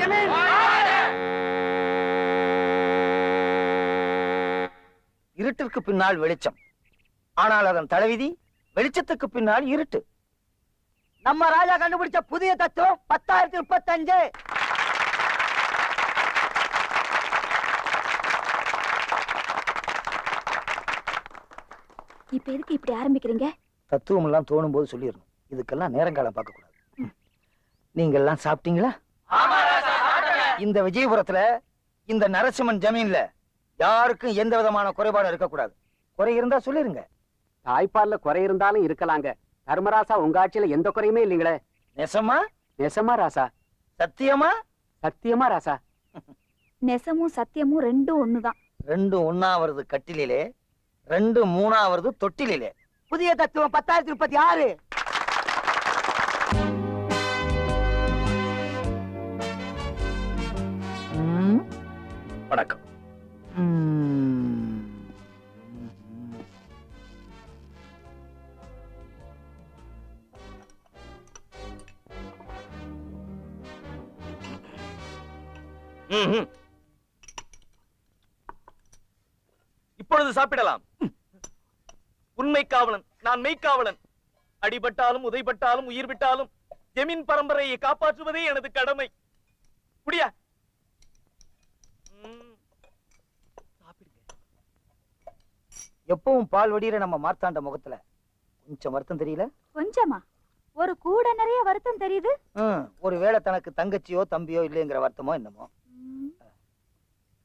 ஜமீன். இருட்டிற்கு பின்னால் வெளிச்சம். ஆனால் அதன் தலைவிதி வெளிச்சத்துக்கு பின்னால் இருட்டு. நம்ம ராஜா கண்டுபிடிச்ச புதிய தத்துவம் பத்தாயிரத்தி முப்பத்தஞ்சு. இப்ப எதுக்கு இப்படி ஆரம்பிக்கிறீங்க? தத்துவம் எல்லாம் தோணும் போது சொல்லிடணும். இதுக்கெல்லாம் நேரங்காலம் பார்க்க கூடாது. நீங்க எல்லாம் சாப்பிட்டீங்களா இந்த விஜயபுரத்துல இந்த நரசிம்மன் ஜமீன்ல யாருக்கும் எந்த விதமான குறைபாடும் இருக்கக்கூடாது. குறை இருந்தா சொல்லிருங்க. தாய்ப்பால்ல குறை இருந்தாலும் இருக்கலாங்க. தர்மராசா உங்க ஆட்சியில எந்த குறையுமே இல்லைங்களே. நெசமா? நெசமா ராசா? சத்தியமா? சத்தியமா ராசா? நெசமும் சத்தியமும் ரெண்டும் ஒண்ணுதான். ரெண்டு ஒண்ணாவது கட்டிலே ரெண்டு மூணாவது தொட்டிலே புதிய தத்துவம் பத்தாயிரத்தி முப்பத்தி ஆறு. வணக்கம். இப்பொழுது சாப்பிடலாம். உண்மை காவலன் நான் மெய்க்காவலன் அடிபட்டாலும் உதைபட்டாலும் உயிர் விட்டாலும் ஜெமீன் பரம்பரையை காப்பாற்றுவதே எனது கடமை. குடியா ம். சாப்பிடுங்க எப்பவும் பால் வடிகிற நம்ம மார்த்தாண்ட முகத்துல. கொஞ்சம் வருத்தம் தெரியல? கொஞ்சமா? ஒரு கூட நிறைய வருத்தம் தெரியுது? ஒருவேளை தனக்கு தங்கச்சியோ தம்பியோ இல்லைங்கிற வருத்தமோ என்னமோ?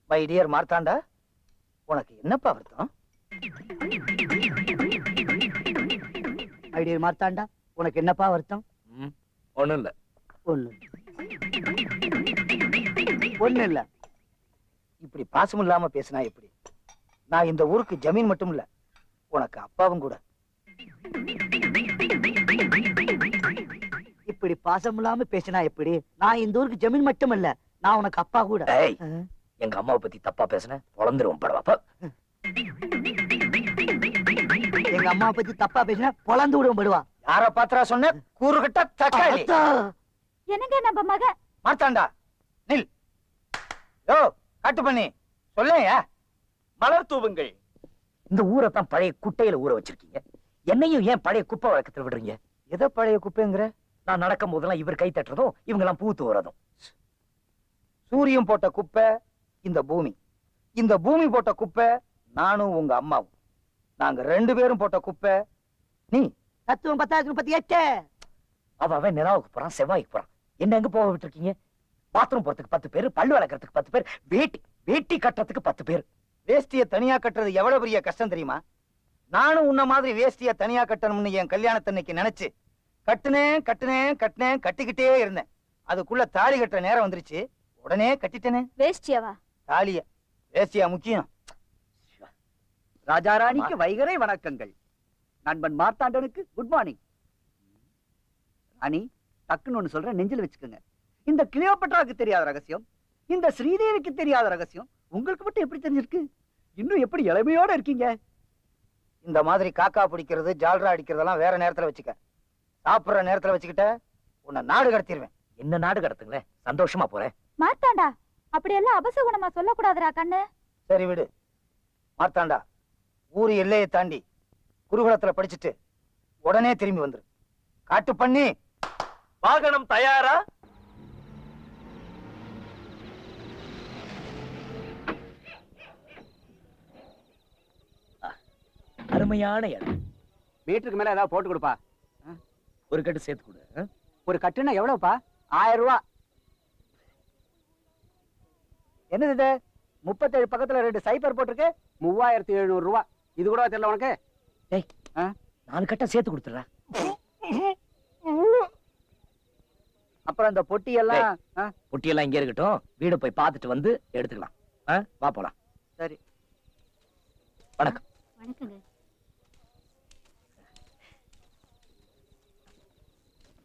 மை. டியர் மார்த்தாண்டா உனக்கு என்னப்பா வருத்தம்? ஐடியர் மார்த்தாண்டா உனக்கு என்னப்பா வருத்தம்? ஒண்ணும் இல்ல. ஒண்ணு ஒண்ணு இல்ல. இப்படி பாசம் இல்லாம பேசினா எப்படி? நான் இந்த ஊருக்கு ஜமீன் மட்டும் இல்ல உனக்கு அப்பாவும் கூட. இப்படி பாசம் இல்லாம பேசினா எப்படி? நான் இந்த ஊருக்கு ஜமீன் மட்டும் இல்ல நான் உனக்கு அப்பா கூட. எங்க அம்மாவை பத்தி தப்பா பேசுன? பொழந்துருவோம் படவாப்பா எங்க அம்மா பத்தி தப்பா பேசினா பொழந்து விடுவோம் படுவா. யார பாத்திரா சொன்ன? கூறுகட்ட தக்காளி. என்னங்க நம்ம மக? மார்த்தாண்டா. நில். யோ காட்டு பண்ணி சொல்லேயா? மலர் தூவுங்கள். இந்த ஊரை தான் பழைய குட்டையில ஊற வச்சிருக்கீங்க. என்னையும் ஏன் பழைய குப்பை வழக்கத்துல விடுறீங்க? எதை பழைய குப்பைங்கிற? நான் நடக்கும் போதெல்லாம் இவர் கை தட்டுறதும் இவங்க எல்லாம் பூத்து வரதும் சூரியன் போட்ட குப்பை இந்த பூமி. இந்த பூமி போட்ட குப்பை நானும் உங்க அம்மாவும். நாங்க ரெண்டு பேரும் போட்ட குப்பை நீ? தத்துவம் பத்தாயிரத்தி முப்பத்தி எட்டு அவ அவன் நிலாவுக்கு போறான் செவ்வாய்க்கு போறான். என்ன எங்க போக விட்டுருக்கீங்க? பாத்ரூம் போறதுக்கு பத்து பேர் பல்லு வளர்க்கறதுக்கு பத்து பேர் வேட்டி வேட்டி கட்டுறதுக்கு பத்து பேர். வேஷ்டிய தனியா கட்டுறது எவ்வளவு பெரிய கஷ்டம் தெரியுமா? நானும் உன்ன மாதிரி வேஷ்டிய தனியா கட்டணும்னு என் கல்யாணத்தன்னைக்கு நினைச்சு கட்டுனேன் கட்டுனேன் கட்டுனேன் கட்டிக்கிட்டே இருந்தேன். அதுக்குள்ள தாலி கட்டுற நேரம் வந்துருச்சு. உடனே கட்டிட்டேனே. வேஷ்டியாவா? தாலிய. வேஷ்டியா முக்கியம். ராஜாராணிக்கு வைகரை வணக்கங்கள். நண்பன் மார்த்தாண்டனுக்கு குட் மார்னிங் ராணி டக்குன்னு ஒண்ணு சொல்றேன் நெஞ்சில் வச்சுக்கோங்க. இந்த கிளியோபட்ராவுக்கு தெரியாத ரகசியம் இந்த ஸ்ரீதேவிக்கு தெரியாத ரகசியம் உங்களுக்கு மட்டும் எப்படி தெரிஞ்சிருக்கு? இன்னும் எப்படி இளமையோட இருக்கீங்க? இந்த மாதிரி காக்கா பிடிக்கிறது ஜால்ரா அடிக்கிறதெல்லாம் வேற நேரத்துல வச்சுக்க. சாப்பிடுற நேரத்துல வச்சுக்கிட்ட உன்னை நாடு கடத்திடுவேன் என்ன நாடு கடத்துங்களேன் சந்தோஷமா போறேன். மார்த்தாண்டா அப்படியெல்லாம் அபசகுணமா சொல்லக்கூடாதுடா கண்ணு. சரி விடு. மார்த்தாண்டா ஊர் எல்லையை தாண்டி குருகுலத்துல படிச்சுட்டு உடனே திரும்பி வந்துரு. காட்டு பண்ணி. வாகனம் தயாரா? அருமையான இடம். மீட்டருக்கு மேல ஏதாவது போட்டு கொடுப்பா. ஒரு கட்டு சேர்த்து கொடு? ஒரு கட்டுனா எவ்வளவுப்பா? ஆயிரம் ரூபா. என்னது இது? முப்பத்தேழு பக்கத்துல ரெண்டு சைபர் போட்டிருக்கு. மூவாயிரத்தி எழுநூறு ரூபா. இது கூட தெரியல உனக்கு? நாலு கட்டை சேர்த்து கொடுத்துறேன் அப்புறம் அந்த பொட்டி எல்லாம் ஆ, பொட்டியெல்லாம் இங்கே இருக்கட்டும். வீடு போய் பார்த்துட்டு வந்து எடுத்துக்கலாம். ஆ? வா போலாம். சரி. வணக்கம். வணக்கங்க என்ன வணக்கம் ஆ.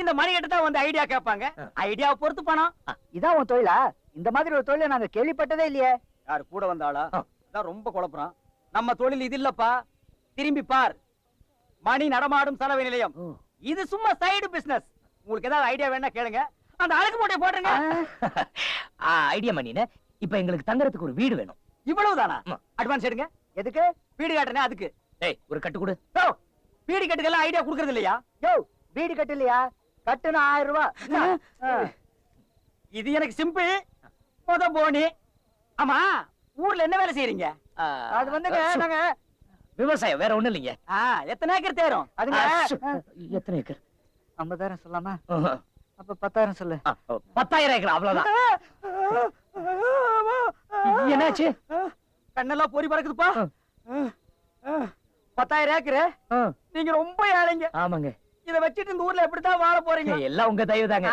இந்த மணி கிட்ட தான் வந்து ஐடியா கேட்பாங்க. ஐடியாவை பொறுத்து பணம். இதான் உன் தொழிலா? இந்த மாதிரி ஒரு தொழிலை நாங்க கேள்விப்பட்டதே இல்லையே. யாரு கூட வந்தாளா. அதான் ரொம்ப குழப்பறான். நம்ம தொழில் இது இல்லப்பா. திரும்பி பார். மணி நடமாடும் சலவை நிலையம். இது சும்மா சைடு பிசினஸ் உங்களுக்கு ஏதாவது ஐடியா வேணா கேளுங்க. அந்த அழகு மூட்டையை போட்டுருங்க. ஐடியா மணின இப்ப எங்களுக்கு தங்கறதுக்கு ஒரு வீடு வேணும். இவ்வளவுதானா. அட்வான்ஸ் எடுங்க. எதுக்கு? வீடு காட்டுறேன் அதுக்கு. ஏய் ஒரு கட்டு கொடு. வீடு கட்டுக்கெல்லாம் ஐடியா கொடுக்கறது இல்லையா? யோ வீடு கட்டு இல்லையா? கட்டுனா ஆயிரம் ரூபாய். ஆ. இது எனக்கு சிம்பிள் முத போனி. ஆமா ஊர்ல என்ன வேலை செய்யறீங்க அது வந்துங்க நாங்க விவசாயம் வேற ஒண்ணும் இல்லைங்க. ஆ, எத்தனை ஏக்கர் தேரும்? அதுங்க எத்தனை ஏக்கர்? ஐம்பதாயிரம் சொல்லாமா. அப்ப பத்தாயிரம் சொல்லு. பத்தாயிரம் ஏக்கர் அவ்வளவுதான். என்னாச்சு? கண்ணெல்லாம் பொறி பறக்குதுப்பா. பத்தாயிரம் ஏக்கரு? ஆ, நீங்க ரொம்ப ஏழைங்க. ஆமாங்க. இத வச்சுட்டு இந்த ஊர்ல எப்படித்தான் வாழ போறீங்க? எல்லாம் உங்க தயவு தாங்க.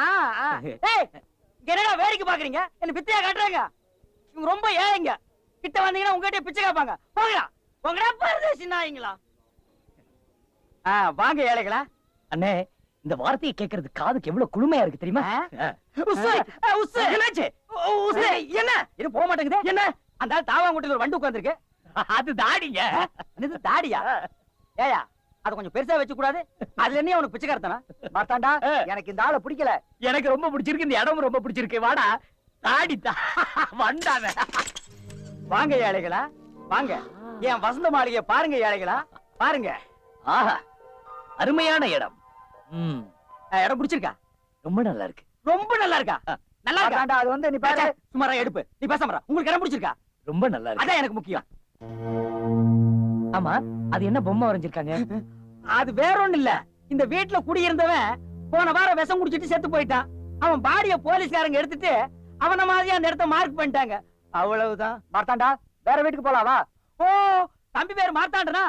என்னடா வேடிக்கை பாக்குறீங்க? என்ன பிச்சையா காட்டுறாங்க? இவங்க ரொம்ப ஏழைங்க. கிட்ட வந்தீங்கன்னா உங்ககிட்ட பிச்சை கேட்பாங்க. போங்கடா. பரதேசி நாய்ங்களா ஆ வாங்க ஏழைகளா. அண்ணே இந்த வார்த்தையை கேட்கறது காதுக்கு எவ்வளவு குளுமையா இருக்கு தெரியுமா. என்னாச்சு. என்ன? இது போக மாட்டேங்குது. என்ன? அந்த ஆள் தாவாங்குட்டில ஒரு வண்டு உட்கார்ந்திருக்கு. அது தாடிங்க. தாடியா? ஏயா அத கொஞ்சம் பெருசா வச்சு கூடாது அதுல என்ன உனக்கு பிச்சைக்காரத்தனா மார்த்தாண்டா ஆ. எனக்கு இந்த ஆளை பிடிக்கல. எனக்கு ரொம்ப பிடிச்சிருக்கு இந்த இடமும் ரொம்ப பிடிச்சிருக்கு. வாடா தாடி தா. வண்டாத வாங்க ஏழைகளா. வாங்க. என் வசந்த மாளிகைய பாருங்க ஏழைகளா. பாருங்க. ஆஹா அருமையான இடம். ம். இடம் பிடிச்சிருக்கா? ரொம்ப நல்லா இருக்கு ரொம்ப நல்லா இருக்கா நல்லா இருக்கா மார்த்தாண்டா அது வந்து நீ பாரு. சுமாரா எடுப்பு. நீ பேச மாட்டா உங்களுக்கு இடம் பிடிச்சிருக்கா? ரொம்ப நல்லா இருக்கு அதான் எனக்கு முக்கியம். ஆமா அது என்ன பொம்மை வரைஞ்சிருக்காங்க? அது வேற ஒண்ணு இல்ல இந்த வீட்டுல குடியிருந்தவன் போன வாரம் விஷம் குடிச்சிட்டு செத்து போயிட்டான். அவன் பாடிய போலீஸ்காரங்க எடுத்துட்டு அவன மாதிரியா அந்த இடத்த மார்க் பண்ணிட்டாங்க. அவ்வளவுதான். மார்த்தாண்டா வேற வீட்டுக்கு போலாம் வா. ஓ தம்பி பேர் மார்த்தாண்டனா.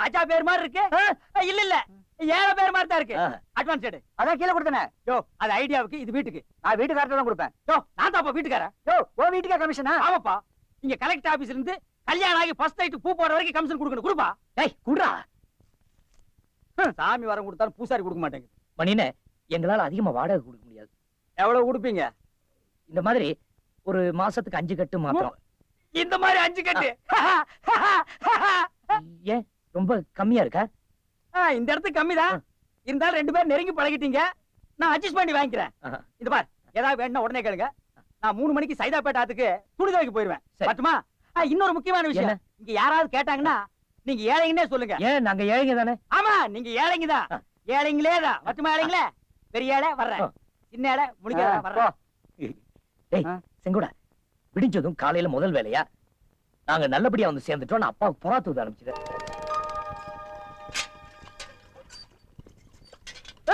ராஜா பேர் மாதிரி இருக்கு? இல்ல இல்ல. ஏழை பேர் மாதிரி தான் இருக்கு. அட்வான்ஸ் எடு. அதான் கீழே கொடுத்தனே. யோ அது ஐடியாவுக்கு இது வீட்டுக்கு. நான் வீட்டுக்காரத்தை தான் கொடுப்பேன். யோ நான் தான்ப்பா வீட்டுக்காரன். யோ ஓ வீட்டுக்கா கமிஷனா ஆமாப்பா. இங்க கலெக்டர் ஆபீஸ்ல இருந்து கல்யாணம் ஆகி ஃபர்ஸ்ட் நைட் பூ போற வரைக்கும் கமிஷன் கொடுக்கணும். கொடுப்பா. ஏய் குடுறா. சாமி வரம் கொடுத்தாலும் பூசாரி கொடுக்க மாட்டேங்குது. மணினே எங்களால அதிகமா வாடகை கொடுக்க முடியாது. எவ்வளவு கொடுப்பீங்க? இந்த மாதிரி ஒரு மாசத்துக்கு அஞ்சு கட்டு மாத்திரம். இந்த மாதிரி அஞ்சு கட்டு. ஏன் ரொம்ப கம்மியா இருக்கா? இந்த இடத்துக்கு கம்மிதான். இருந்தாலும் ரெண்டு பேரும் நெருங்கி பழகிட்டீங்க. நான் அட்ஜஸ்ட் பண்ணி வாங்கிக்கிறேன். இந்த பார் ஏதாவது வேணும்னா உடனே கேளுங்க. நான் மூணு மணிக்கு சைதாப்பேட்டை ஆத்துக்கு துணி துவைக்க போயிருவேன். பட்டுமா இன்னொரு முக்கியமான விஷயம்? இங்க யாராவது கேட்டாங்கன்னா நீங்க ஏழைங்கன்னே சொல்லுங்க. ஏன் நாங்க ஏழைங்க தானே? ஆமா நீங்க ஏழைங்க தான். ஏழைங்களே தான். பட்டுமா ஏழைங்களே? பெரிய ஏழை வர்றேன். சின்ன ஏழை முடிக்காத ஆ, வர்றேன். செங்கோடா விடிஞ்சதும் காலையில முதல் வேலையா? நாங்க நல்லபடியா வந்து சேர்ந்துட்டோம் நான் அப்பாவுக்கு புறா தூது அனுப்பிச்சிட்டேன்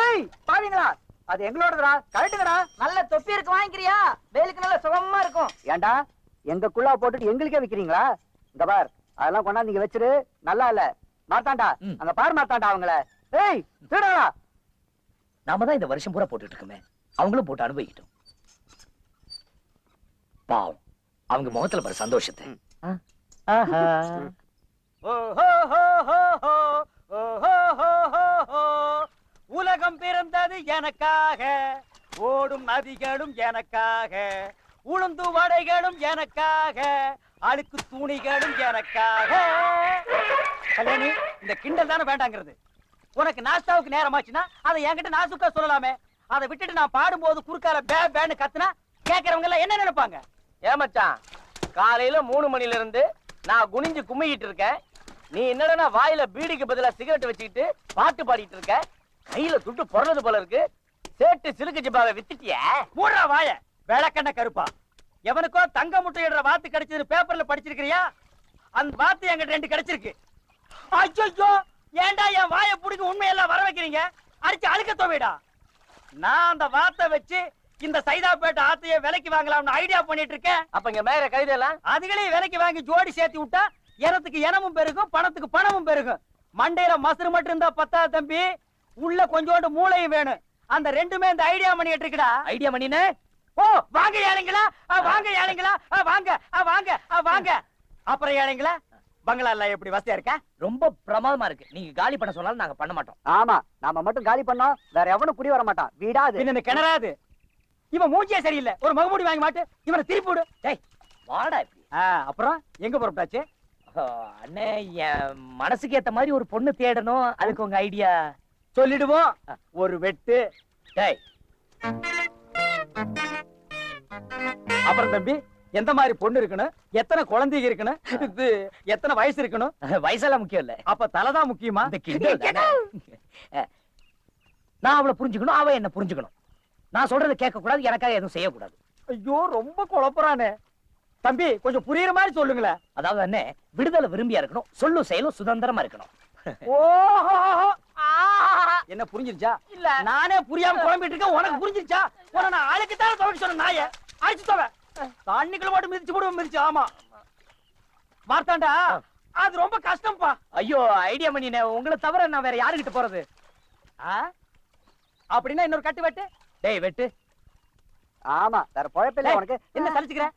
ஏய் பாவீங்களா? அது எங்களோடதுடா கரெக்டுங்கடா நல்ல தொப்பி இருக்கு வாங்கிக்கிறியா? வேலுக்கு நல்ல சுகமா இருக்கும். ஏன்டா எங்க குள்ளா போட்டுட்டு எங்களுக்கே விக்கிறீங்களா? இந்த பார் அதெல்லாம் கொண்டாந்து நீங்க வச்சிரு. நல்லா இல்ல. மார்த்தாண்டா ம். அங்க பாரு மார்த்தாண்டா அவங்கள. ஏய் திருடா. நாம தான் இந்த வருஷம் பூரா போட்டுட்டு இருக்கோமே. அவங்களும் போட்டு அனுபவிக்கிட்டோம். பாவம். அவங்க முகத்துல பாரு சந்தோஷத்தை. ஆ? ஆஹா. ஓஹோ ஹோ ஹோ ஹோ, ஓஹோ ஹோ ஹோ ஹோ. உலகம் பிறந்தது எனக்காக. ஓடும் நதிகளும் எனக்காக. உளுந்து வடைகளும் எனக்காக அழுக்கு துணிகளும் எனக்காக. கல்யாணி இந்த கிண்டல் தானே வேண்டாங்கிறது. உனக்கு நாஸ்தாவுக்கு நேரமாச்சுன்னா அதை என்கிட்ட நாசுக்கா சொல்லலாமே. அதை விட்டுட்டு நான் பாடும்போது குறுக்கால பே பேன்னு கத்துனா கேக்குறவங்க எல்லாம் என்ன நினைப்பாங்க? ஏமச்சான் காலையில மூணு மணில இருந்து நான் குனிஞ்சு கும்மிக்கிட்டு இருக்கேன். நீ என்னடா வாயில பீடிக்கு பதிலா சிகரெட் வச்சுக்கிட்டு பாட்டு பாடிட்டு இருக்க? கையில துட்டு பொறந்தது போல இருக்கு. சேட்டு சிலுக்கு ஜிப்பாவை வித்துட்டிய. மூடுறா வாய. விளக்கண்ண கருப்பா. எவனுக்கோ தங்க முட்டையிடுற வாத்து கிடைச்சது பேப்பர்ல படிச்சிருக்கிறியா? அந்த வார்த்தை என்கிட்ட ரெண்டு கிடைச்சிருக்கு. ஐயோ ஏன்டா என் வாயை புடிக்க உண்மையெல்லாம் வர வைக்கிறீங்க? அடிச்சு அழுக்க தோவிடா. நான் அந்த வார்த்தை வச்சு இந்த சைதாப்பேட்டை ஆத்தைய விலைக்கு வாங்கலாம்னு ஐடியா பண்ணிட்டு இருக்கேன். அப்ப இங்க மேல கழுதெல்லாம் அதுகளே விலைக்கு வாங்கி ஜோடி சேர்த்து விட்டா எனத்துக்கு இனமும் பெருகும் பணத்துக்கு பணமும் பெருகும். மண்டையில மசுறு மட்டும் இருந்தா பத்தாது தம்பி. உள்ள கொஞ்சோண்டு மூளையும் வேணும். அந்த ரெண்டுமே இந்த ஐடியா பண்ணிட்டு இருக்குடா. ஐடியா பண்ணினே? ஓ வாங்க ஏழைங்களா வாங்க ஏழைங்களா ஆ, வாங்க வாங்க வாங்க. அப்புறம் ஏழைங்களா பங்களா எல்லாம் எப்படி வசதியா இருக்கா? ரொம்ப பிரமாதமா இருக்கு. நீங்க காலி பண்ண சொன்னாலும் நாங்க பண்ண மாட்டோம். ஆமா நாம மட்டும் காலி பண்ணோம் வேற எவனும் குடி வர மாட்டான். வீடாது. பின்ன இந்த கிணறாது. இவன் மூஞ்சியே சரியில்லை. ஒரு மகமூடி வாங்கி மாட்டு இவனை திருப்பி விடு. டேய் வாடா இப்படி. ஆ, அப்புறம் எங்க புறப்பட்டாச்சு அண்ணே என் மனசுக்கு ஏத்த மாதிரி ஒரு பொண்ணு தேடணும். அதுக்கு உங்க ஐடியா. சொல்லிடுவோம். ஒரு வெட்டு. டேய். அப்புறம் தம்பி எந்த மாதிரி பொண்ணு இருக்கணும் எத்தனை குழந்தைங்க இருக்கணும் இது எத்தனை வயசு இருக்கணும் வயசெல்லாம் முக்கியம் இல்ல. அப்ப தலைதான் முக்கியமா. நான் அவளை புரிஞ்சுக்கணும் அவ என்ன புரிஞ்சுக்கணும். நான் சொல்றதை கேட்க கூடாது எனக்காக எதுவும் செய்யக்கூடாது. ஐயோ ரொம்ப குழப்பறானே. தம்பி கொஞ்சம் புரியுற மாதிரி சொல்லுங்களேன். அதாவது அண்ணே விடுதலை விரும்பியா இருக்கணும் சொல்லும் செயலும் சுதந்திரமா இருக்கணும். ஓஹோ என்ன புரிஞ்சிருச்சா? இல்ல. நானே புரியாம குழம்பிட்டு இருக்கேன் உனக்கு புரிஞ்சிருச்சா? உன நான் ஆளுக்கு தான் சொன்ன நாய. அடிச்சு துவை தண்ணிக்குள்ள மட்டும் மிதிச்சு போடுவோம் மிதிச்சு. ஆமா. மார்த்தாண்டா அது ரொம்ப கஷ்டம்ப்பா. ஐயோ ஐடியா பண்ணினே உங்களை தவிர நான் வேற யாருகிட்ட போறது? அப்படின்னா இன்னொரு கட்டு வெட்டு. டேய் வெட்டு. ஆமா வேற பொழப்பில்ல டேய், உனக்கு. என்ன சலிச்சுக்கிற?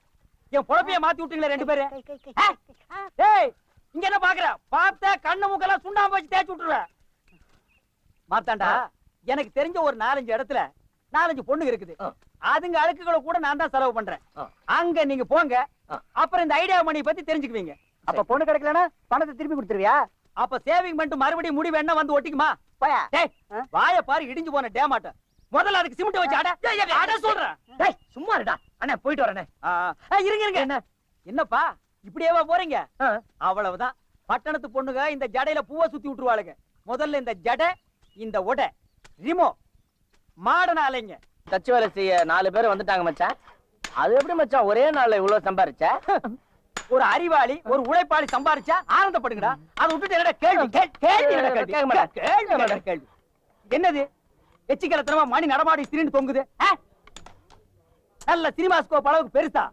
என் பொழப்பைய மாத்தி விட்டீங்களே ரெண்டு பேரு? டேய் இங்க என்ன பாக்குற? பார்த்த கண்ணு மூக்கெல்லாம் சுண்ணாம்பு வச்சு தேய்ச்சி விட்டுருவேன் மாத்தாண்டா எனக்கு தெரிஞ்ச ஒரு நாலஞ்சு இடத்துல நாலஞ்சு பொண்ணுங்க இருக்குது. அதுங்க அழுக்குகளை கூட நான் தான் செலவு பண்றேன். அங்க நீங்க போங்க. அப்புறம் இந்த ஐடியா மணி பத்தி தெரிஞ்சுக்குவீங்க. அப்ப பொண்ணு கிடைக்கலனா பணத்தை திருப்பி கொடுத்துருவியா? அப்ப சேவிங் பண்ணிட்டு மறுபடியும் முடி வேணா வந்து ஒட்டிக்குமா? வாய பாரு இடிஞ்சு போன டேமாட்ட முதல்ல அதுக்கு சிமெண்ட் வச்சு அட. அட சொல்றேன். டேய் சும்மா இருடா. அண்ணா போயிட்டு வரேனே இருங்க இருங்க. என்ன? என்னப்பா? இப்படியேவா போறீங்க. அவ்வளவுதான். பட்டணத்து பொண்ணுங்க இந்த ஜடையில பூவை சுத்தி விட்டுருவாளுங்க. முதல்ல இந்த ஜடை இந்த உடை. ரிமோ. மாடன அலைங்க. தச்சு வேலை செய்ய நாலு பேர் வந்துட்டாங்க மச்சான். அது எப்படி மச்சான்? ஒரே நாள்ல இவ்வளவு சம்பாரிச்ச? ஒரு அறிவாளி ஒரு உழைப்பாளி சம்பாரிச்சா ஆனந்தப்படுங்கடா. அதை விட்டுட்டு என்னடா கேள்வி? கேள்வி கேள்வி? கேள்வி என்னது? எச்சிக்கலத்தனமா மணி நடமாடி திரின்னு தொங்குது? நல்ல சினிமா ஸ்கோப் அளவுக்கு பெருசா?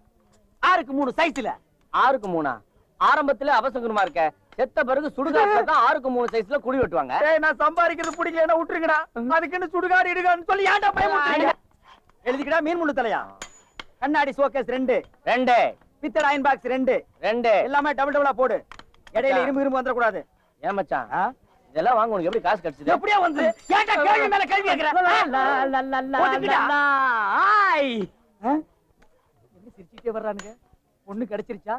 ஆறுக்கு மூணு சைஸ்ல ஆறுக்கு மூணா? ஆரம்பத்துல அவசகுணமா இருக்க. செத்த பிறகு சுடுகாட்டுல தான் ஆறுக்கு மூணு சைஸ்ல குழி வெட்டுவாங்க. நான் சம்பாதிக்கிறது பிடிக்கலன்னா விட்டுருங்கடா. அதுக்குன்னு சுடுகாடு இடுகான்னு சொல்லி ஏன்டா பயமுறுத்துறீங்க? எழுதிக்கடா மீன் முள்ளு தலையா? கண்ணாடி சோகேஸ் ரெண்டு. ரெண்டு. பித்தளை அயன் பாக்ஸ் ரெண்டு. ரெண்டு. எல்லாமே டபுள் டபுளா போடு. இடையில இரும்பு இரும்பு வந்துடக்கூடாது. ஏன் மச்சான்? இதெல்லாம் வாங்க உனக்கு எப்படி காசு கிடைச்சது? எப்படியா வந்து? ஏன்டா கேள்வி மேல கேள்வி கேக்குற? ஒதுக்குடா. ஆ? என்ன சிரிச்சுட்டே வர்றானுங்க? பொண்ணு கிடைச்சிருச்சா?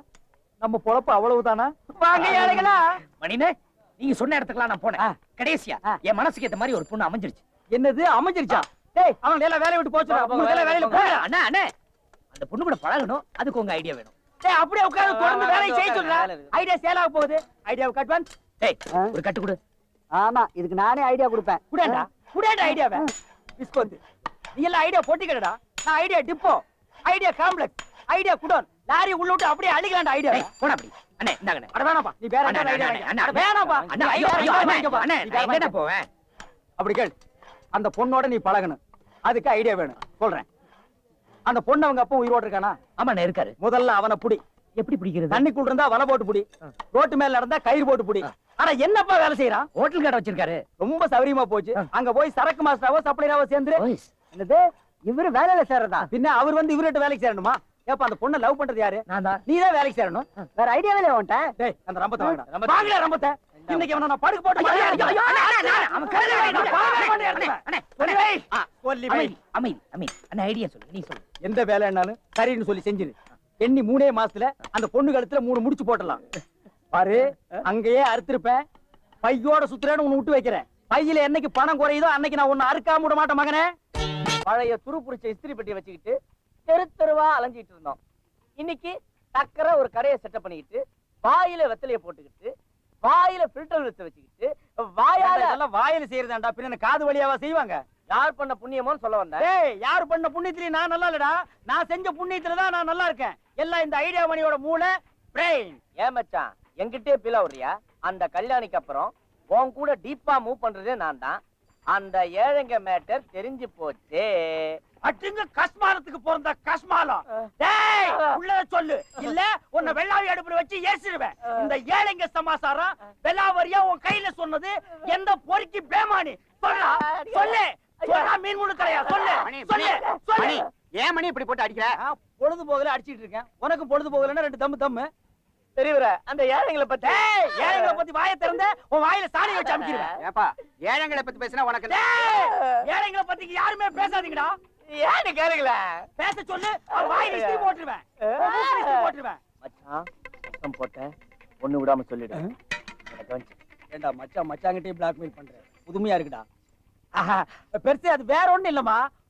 நம்ம பொழப்பு அவ்வளவுதானா? வாங்க ஏழைகளா மணினே நீங்க சொன்ன இடத்துக்குலாம் நான். போனேன். கடைசியா. என் மனசுக்கு ஏத்த மாதிரி ஒரு பொண்ணு அமைஞ்சிருச்சு. என்னது? அமைஞ்சிருச்சா? டேய் அவன் எல்லாம் வேலையை விட்டு போச்சு எல்லாம் வேலையில போடா அண்ணா அண்ணே அந்த பொண்ணு கூட பழகணும். அதுக்கு உங்க ஐடியா வேணும். டேய் அப்படியே உட்கார்ந்து தொடர்ந்து வேலையை செய்ய சொல்றா. ஐடியா சேல் ஆக போகுது. ஐடியாவுக்கு அட்வான்ஸ் டேய்? ஒரு கட்டு கொடு. ஆமா இதுக்கு நானே ஐடியா கொடுப்பேன். குடேண்டா குடேண்டா ஐடியாவை டிஸ்கவுண்ட் நீ எல்லாம் ஐடியா போட்டிக்கடா. நான் idea depot idea complex idea godown. Lorry உள்ள விட்டு அப்படியே அழிக்கலாம்டா ஐடியா டேய் போடா அப்படி. அண்ணே இந்தாங்கண்ணே அட வேணாப்பா நீ வேற ஐடியா அண்ணே, அண்ணே, வேணாப்பா அண்ணே, நீ ஐயோ, ஐடியா அண்ணே, வேற. போவேன் அப்படி கேள். அந்த பொண்ணோட நீ பழகணும். அதுக்கு ஐடியா வேணும். சொல்றேன். அந்த பொண்ணு அவங்க அப்பா உயிரோடு இருக்கானா? ஆமாண்ணே இருக்காரு. முதல்ல அவனை புடி. எப்படி பிடிக்கிறது? தண்ணிக்குள்ள இருந்தா வலை போட்டு புடி. ரோட்டு மேல நடந்தா கயிறு போட்டு புடி. ஆனா என்னப்பா வேலை செய்யறான் ஹோட்டல் கடை வச்சிருக்காரு. ரொம்ப சௌரியமா போச்சு. அங்க போய் சரக்கு மாஸ்டராவோ சப்ளையராவோ சேர்ந்து. என்னது? இவரு வேலையில சேர்றதா? பின்ன அவர் வந்து இவர்கிட்ட வேலைக்கு சேரணுமா? ஏப்பா அந்த பொண்ணை லவ் பண்றது யாரு? நான் தான். நீ தான் வேலைக்கு சேரணும். வேற ஐடியாவே இல்லை உன்ட்ட டேய் அந்த ரம்பத்தை வாங்கடா ரம்பத்தை. இன்னைக்கு அவனை நான் படுக்க போட்டு அவன் கழுதை நான் பாவே அண்ணே, இடத்துல. அண்ணே, வை. அமைதி, அமைதி, அமைதி. அண்ணே, ஐடியா சொல்லு நீ சொல்லு. எந்த வேலைன்னாலும் சரின்னு சொல்லி செஞ்சிரு. எண்ணி மூணே மாசத்துல அந்த பொண்ணு கழுத்துல மூணு முடிச்சு போட்டலாம் பாரு அங்கேயே அறுத்திருப்பேன். பையோட சுத்துறேன்னு உன்னை விட்டு வைக்கிறேன். பையில என்னைக்கு பணம் குறையுதோ அன்னைக்கு நான் உன்னை அறுக்காம விட மாட்டேன் மகனே. பழைய துருப்புடிச்ச இஸ்திரி பெட்டியை வச்சுக்கிட்டு தெரு தெருவா அலைஞ்சிட்டு இருந்தோம். இன்னைக்கு டக்கர ஒரு கடையை செட்டப் பண்ணிக்கிட்டு வாயில வெத்தலைய போட்டுக்கிட்டு வாயில ஃபில்டர் வச்சு வச்சுக்கிட்டு வாயால இதெல்லாம் வாயில செய்யறதாண்டா? பின்ன காது வழியாவா செய்வாங்க? யார் பண்ண புண்ணியமோன்னு சொல்ல வந்தேன். டேய் யார் பண்ண புண்ணியத்திலயும் நான் நல்லா இல்லடா? நான் செஞ்ச புண்ணியத்துல தான் நான் நல்லா இருக்கேன். எல்லாம் இந்த ஐடியா மணியோட மூளை பிரெயின் ஏன் மச்சான் என்கிட்டயே பீலா அந்த கல்யாணிக்கு அப்புறம் உன் கூட டீப்பா மூவ் பண்றதே நான் தான் அந்த ஏழைங்க மேட்டர் தெரிஞ்சு போச்சே. அட்டுங்க கஸ்மாலத்துக்கு பிறந்த கஸ்மாலம் டேய் உள்ளத சொல்லு. இல்ல உன்னை வெள்ளாவி அடுப்புல வச்சு ஏசிடுவேன். இந்த ஏழைங்க சமாசாரம் வெள்ளாவரியா உன் கையில சொன்னது எந்த பொறுக்கி பேமானி? சொல்லா சொல்லு. சொல்லா மீன் முழு தலையா சொல்லு. சொல்லு. சொல்லு. ஏன் மணி இப்படி போட்டு அடிக்கிற? பொழுது போகல அடிச்சிட்டு இருக்கேன். உனக்கு பொழுது போகலன்னா ரெண்டு தம்மு தம்மு. பெரியவர அந்த ஏழைங்களை பத்தி. ஏழைங்களை பத்தி வாயை திறந்த உன் வாயில சாணி வச்சு அமுக்கிடுவேன். ஏப்பா ஏழைங்களை பத்தி பேசினா உனக்கு ஏழைங்களை பத்தி யாருமே பேசாதீங்கடா. ஏன்னு கேளுங்கள. பேச சொல்லு வாயில இஸ்திரி போட்டுருவேன். போட்டுருவேன். மச்சான் சத்தம் போட்டேன். ஒண்ணு விடாம சொல்லிடு. ஏண்டா மச்சான் மச்சாங்கிட்டே பிளாக்மெயில் பண்ற? புதுமையா இருக்குடா. பெருசு அது வேற ஒண்ணும் இல்லம்மா.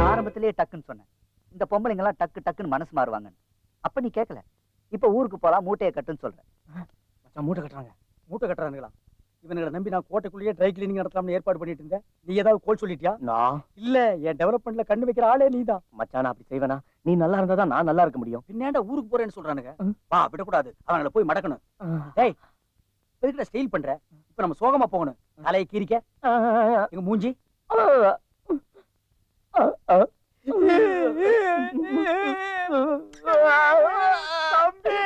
நான் ஆரம்பத்திலேயே டக்குன்னு சொன்னேன். இந்த பொம்பளைங்க எல்லாம் டக்கு டக்குன்னு மனசு மாறுவாங்க அப்ப நீ கேட்கல இப்ப ஊருக்கு போலாம் மூட்டையை கட்டுன்னு சொல்ற. மச்சான் மூட்டை கட்டுறாங்க. மூட்டை கட்டுறானுங்களா? இவனுங்களை நம்பி நான் கோட்டைக்குள்ளேயே ட்ரை கிளீனிங் நடத்தலாம்னு ஏற்பாடு பண்ணிட்டு இருந்தேன். நீ ஏதாவது கோல் சொல்லிட்டியா? நான் இல்ல என் டெவலப்மெண்ட்ல கண்ணு வைக்கிற ஆளே நீதான். மச்சான் நான் அப்படி செய்வேனா? நீ நல்லா இருந்தா தான் நான் நல்லா இருக்க முடியும். பின்னாண்ட ஊருக்கு போறேன்னு சொல்றானுங்க. வா விடக்கூடாது. அவங்கள போய் மடக்கணும். ஏய் எதுக்குடா ஸ்டைல் பண்ற? இப்ப நம்ம சோகமா போகணும். தலையை கீரிக்க எங்க மூஞ்சி. தம்பி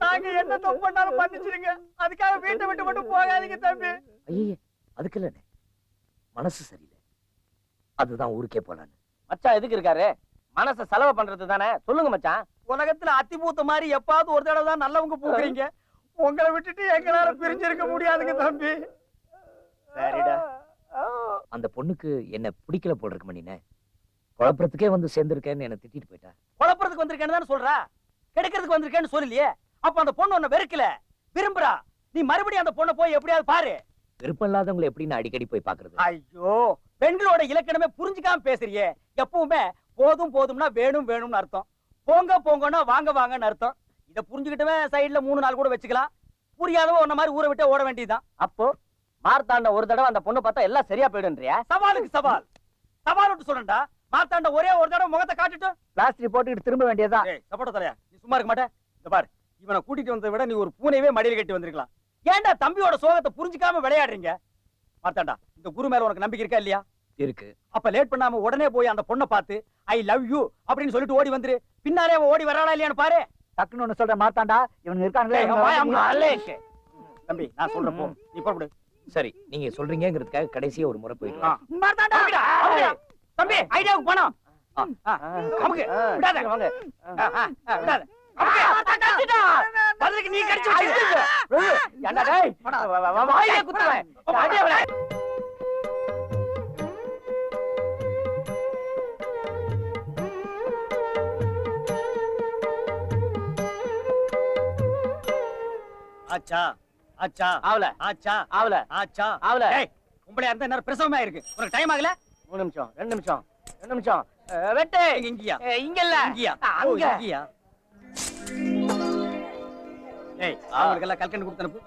நாங்க என்ன தப்பு பண்ணாலும் மன்னிச்சிருங்க. அதுக்காக வீட்டை விட்டு மட்டும் போகாதீங்க தம்பி. ஐயே அதுக்கு இல்லண்ணே மனசு சரியில்லை. அதுதான் ஊருக்கே போலான்னு. மச்சான் எதுக்கு இருக்காரு? மனச செலவு பண்றது தானே? சொல்லுங்க மச்சான். உலகத்துல அத்தி பூத்த மாதிரி எப்பாவது ஒரு தடவை தான் நல்லவங்க பூக்குறீங்க. உங்களை விட்டுட்டு எங்களால பிரிஞ்சிருக்க முடியாதுங்க தம்பி. சரிடா. அந்த பொண்ணுக்கு என்ன பிடிக்கல போல் இருக்கு மணினே குழப்பறதுக்கே வந்து சேர்ந்திருக்கேன்னு என்ன திட்டிட்டு போயிட்டா? குழப்பறதுக்கு வந்திருக்கேன்னு தானே சொல்றா? கெடுக்கிறதுக்கு வந்திருக்கேன்னு சொல்லலையே? அப்ப அந்த பொண்ணு உன்னை வெறுக்கல. விரும்புறா. நீ மறுபடியும் அந்த பொண்ணை போய் எப்படியாவது பாரு. விருப்பம் இல்லாதவங்களை எப்படி நான் அடிக்கடி போய் பாக்குறது ஐயோ பெண்களோட இலக்கணமே புரிஞ்சுக்காம பேசுறியே. எப்பவுமே போதும் போதும்னா வேணும் வேணும்னு அர்த்தம். போங்க போங்கன்னா வாங்க வாங்கன்னு அர்த்தம். இத புரிஞ்சுக்கிட்டவே சைடுல மூணு நாள் கூட வச்சுக்கலாம். புரியாதவ உன்ன மாதிரி ஊரை விட்டு ஓட வேண்டியதுதான். அப்போ மார்த்தாண்ட ஒரு தடவை அந்த பொண்ணு பார்த்தா எல்லாம் சரியா போயிடுன்றியா சவாலுக்கு சவால். சவால் விட்டு சொல்றேன்டா மாத்தாண்ட ஒரே ஒரு தடவை முகத்தை காட்டிட்டு. பிளாஸ்டிக் போட்டுக்கிட்டு திரும்ப வேண்டியதுதான். ஏய் சப்போட்ட தலையா நீ சும்மா இருக்க மாட்டே. இந்த பாரு இவனை கூட்டிட்டு வந்ததை விட நீ ஒரு பூனையவே மடியில கட்டி வந்திருக்கலாம். ஏன்டா தம்பியோட சோகத்தை புரிஞ்சுக்காம விளையாடுறீங்க? மாத்தாண்டா இந்த குரு மேல உனக்கு நம்பிக்கை இருக்கா இல்லையா? இருக்கு. அப்ப லேட் பண்ணாம உடனே போய் அந்த பொண்ணை பார்த்து ஐ லவ் யூ அப்படின்னு சொல்லிட்டு ஓடி வந்துரு. பின்னாலே அவ ஓடி வராளா இல்லையான்னு பாரு. டக்குன்னு ஒண்ணு சொல்ற மாத்தாண்டா இவனுங்க இருக்காங்களே. தம்பி நான் சொல்றேன் போ. நீ புறப்படு. சரி நீங்க சொல்றீங்கிறதுக்காக கடைசியா ஒரு முறை அமுக்குடா. தம்பி ஐடியாவுக்கு போனோம் நீ கடிச்சு. டேய். ஆச்சா. ஆவல. ஆச்சா. ஆவல. ஆச்சா. ஆவல. ஏய் உம்பளையா இருந்தா நேரம் பிரசவமா இருக்கு உனக்கு டைம் ஆகல? மூணு நிமிஷம் ரெண்டு நிமிஷம் ரெண்டு நிமிஷம். வெட்டு. இங்க இங்கயா? இங்க இல்ல. இங்கயா? அங்க. இங்கயா? ஏய் அவங்களுக்கு எல்லாம் கல்கண்டு கொடுத்து அனுப்பு.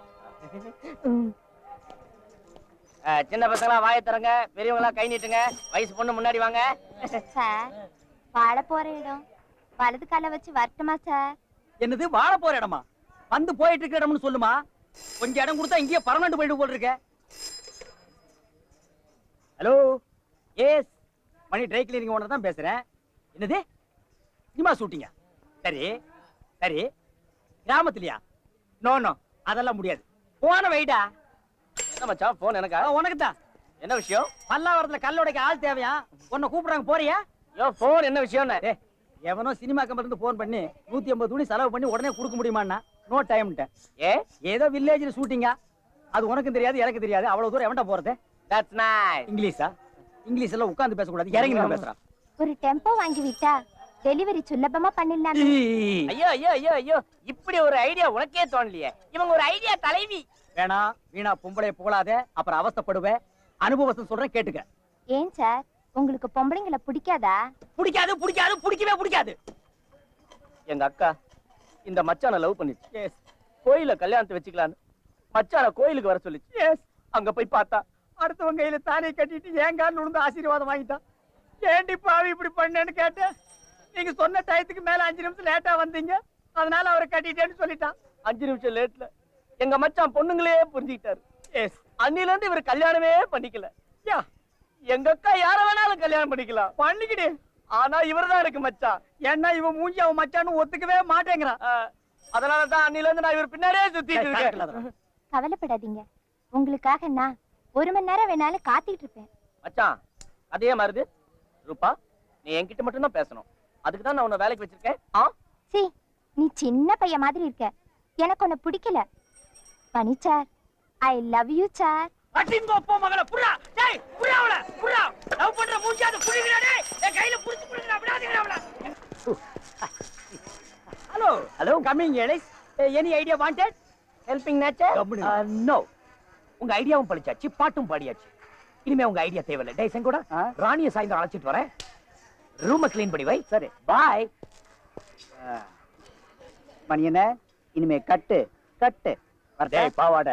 சின்ன பசங்களா வாயை திறங்க. பெரியவங்களா கை நீட்டுங்க. வயசு பொண்ணு முன்னாடி வாங்க. சார் வாழ போற இடம். வலது கால வச்சு வரட்டுமா சார்? என்னது வாழ போற இடமா? வந்து போயிட்டு இருக்க இடம்னு சொல்லுமா? கொஞ்சம் இடம் கொடுத்தா இங்கேயே பர்மனண்ட் போயிட்டு போல் இருக்க. Hello yes Mani dry cleaning owner தான் பேசுறேன். என்னது? சினிமா ஷூட்டிங்கா சரி சரி. கிராமத்துலயா? நோ நோ அதெல்லாம் முடியாது. போன வைடா. என்ன மச்சான்? போன் எனக்கா? உனக்கு தான் என்ன விஷயம்? பல்லாவரத்துல கல்லுடைக்க ஆள் தேவையா? உன்னை கூப்பிடுறாங்க போறியா? யோ போன் என்ன விஷயம் ஏய், எவனோ சினிமா கம்பெனில இருந்து போன் பண்ணி நூத்தி ஐம்பது துணி செலவு பண்ணி உடனே கொடுக்க முடியுமான்னா நோ டைம்ட்டேன் ஏ? ஏதோ வில்லேஜ்ல ஷூட்டிங்கா அது உனக்கும் தெரியாது எனக்கு தெரியாது. அவ்வளவு தூரம் எவன்டா போறது? That's nice இங்கிலீஷா? இங்கிலீஷ் எல்லாம் உட்கார்ந்து பேசக்கூடாது. இறங்கி நின்னு பேசுறான் ஒரு டெம்போ வாங்கி விட்டா டெலிவரி சுலபமா பண்ணிடலாமே. ஐயோ ஐயோ ஐயோ ஐயோ. இப்படி ஒரு ஐடியா உனக்கே தோணலையே. இவங்க ஒரு ஐடியா தலைவி. வேணா வீணா பொம்பளைய புகழாத அப்புறம் அவஸ்தைப்படுவேன் அனுபவத்தை சொல்றேன் கேட்டுக்க. ஏன் சார்? உங்களுக்கு பொம்பளைங்களை பிடிக்காதா? பிடிக்காது பிடிக்காது பிடிக்கவே பிடிக்காது. எங்க அக்கா இந்த மச்சான லவ் பண்ணிச்சு. எஸ் கோயில கல்யாணத்தை வச்சுக்கலான்னு மச்சான கோயிலுக்கு வர சொல்லிச்சு. எஸ் அங்க போய் பார்த்தா அடுத்தவங்க கையில தானே கட்டிட்டு ஏன் காலில் விழுந்து ஆசீர்வாதம் வாங்கிட்டான்? ஏண்டி பாவி இப்படி பண்ணேன்னு கேட்டேன். நீங்க சொன்ன டயத்துக்கு மேல அஞ்சு நிமிஷம் லேட்டா வந்தீங்க. அதனால அவரை கட்டிட்டேன்னு சொல்லிட்டான். அஞ்சு நிமிஷம் லேட்ல எங்க மச்சான் பொண்ணுங்களே புரிஞ்சுக்கிட்டாரு. எஸ் அன்னில இருந்து இவர் கல்யாணமே பண்ணிக்கல. யா. எங்க அக்கா யார வேணாலும் கல்யாணம் பண்ணிக்கலாம். பண்ணிக்கிடு. ஆனா இவர்தான் இருக்கு மச்சான் ஏன்னா இவன் மூஞ்சி அவன் மச்சான்னு ஒத்துக்கவே மாட்டேங்கிறான். அதனாலதான் அன்னில இருந்து நான் இவர் பின்னாடியே சுத்திட்டு இருக்கேன். கவலைப்படாதீங்க. உங்களுக்காக நான் ஒரு மணி நேரம் வேணாலும் காத்துக்கிட்டு இருப்பேன். மச்சான் அதே மாதிரிது. ரூபா நீ என்கிட்ட மட்டும் தான் பேசணும். அதுக்கு தான் நான் உன்னை வேலைக்கு வச்சிருக்கேன். ஆ? சி நீ சின்ன பையன் மாதிரி இருக்க. எனக்கு உன்னை பிடிக்கல. Mani sir I love you sir. அட்டிங்கோ போ மகள புறா. டேய் புறா அவள புறா. லவ் பண்ற மூஞ்சி அது புடிங்கடா டேய். என் கையில புடிச்சு புடிங்கடா விடாதீங்கடா அவள. Hello hello coming else any idea wanted helping nature no உங்க ஐடியாவும் பழிச்சாச்சு பாட்டும் பாடியாச்சு. இனிமே உங்க ஐடியா தேவையில்லை. டேய் செங்கோடா? ராணிய சாயந்தரம் அழைச்சிட்டு வரேன். ரூம க்ளீன் பண்ணி வை. சரி. பாய் மணியனே இனிமே கட்டு கட்டு? டேய் பாவாட.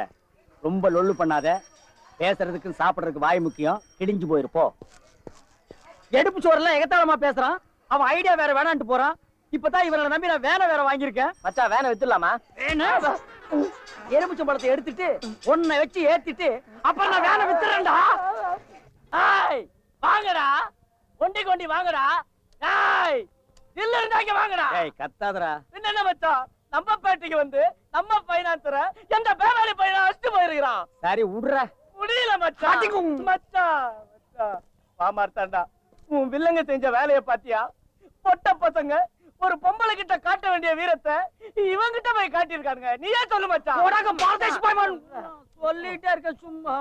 ரொம்ப லொள்ளு பண்ணாத. பேசுறதுக்கு சாப்பிடுறதுக்கு வாய் முக்கியம். கிழிஞ்சு போயிருப்போ. எடுப்பு சோறுல எகத்தாளமா பேசுறான். அவன் ஐடியா வேற வேணான்ட்டு போறான். இப்பதான் இவரை நம்பி நான் வேலை வேற வாங்கியிருக்கேன். மச்சான் வேனை வித்துடலாமா? எலுமிச்சம் பழத்தை எடுத்துட்டு ஒன்னை வச்சு ஏத்திட்டு அப்புறம் நான் வேலை வித்துறேன்டா. வாங்கடா. கொண்டி கொண்டி வாங்கடா. ஏய் இல்ல இருந்தாங்க வாங்கடா. ஏய் கத்தாதடா. என்ன மச்சான்? நம்ம பேட்டைக்கு வந்து நம்ம பைனான்சர எந்த பேவாலி பையனை அடிச்சு போயிருக்கிறான்? சரி விடுற. முடியல மச்சான். மச்சான் மச்சான். பாமார்த்தாண்டா உன் வில்லங்க செஞ்ச வேலைய பாத்தியா? பொட்ட பசங்க ஒரு பொம்பளை கிட்ட காட்ட வேண்டிய வீரத்தை இவங்கிட்ட போய் காட்டியிருக்கானுங்க. நீயே சொல்லு மச்சான். சொல்லிட்டே இருக்க சும்மா.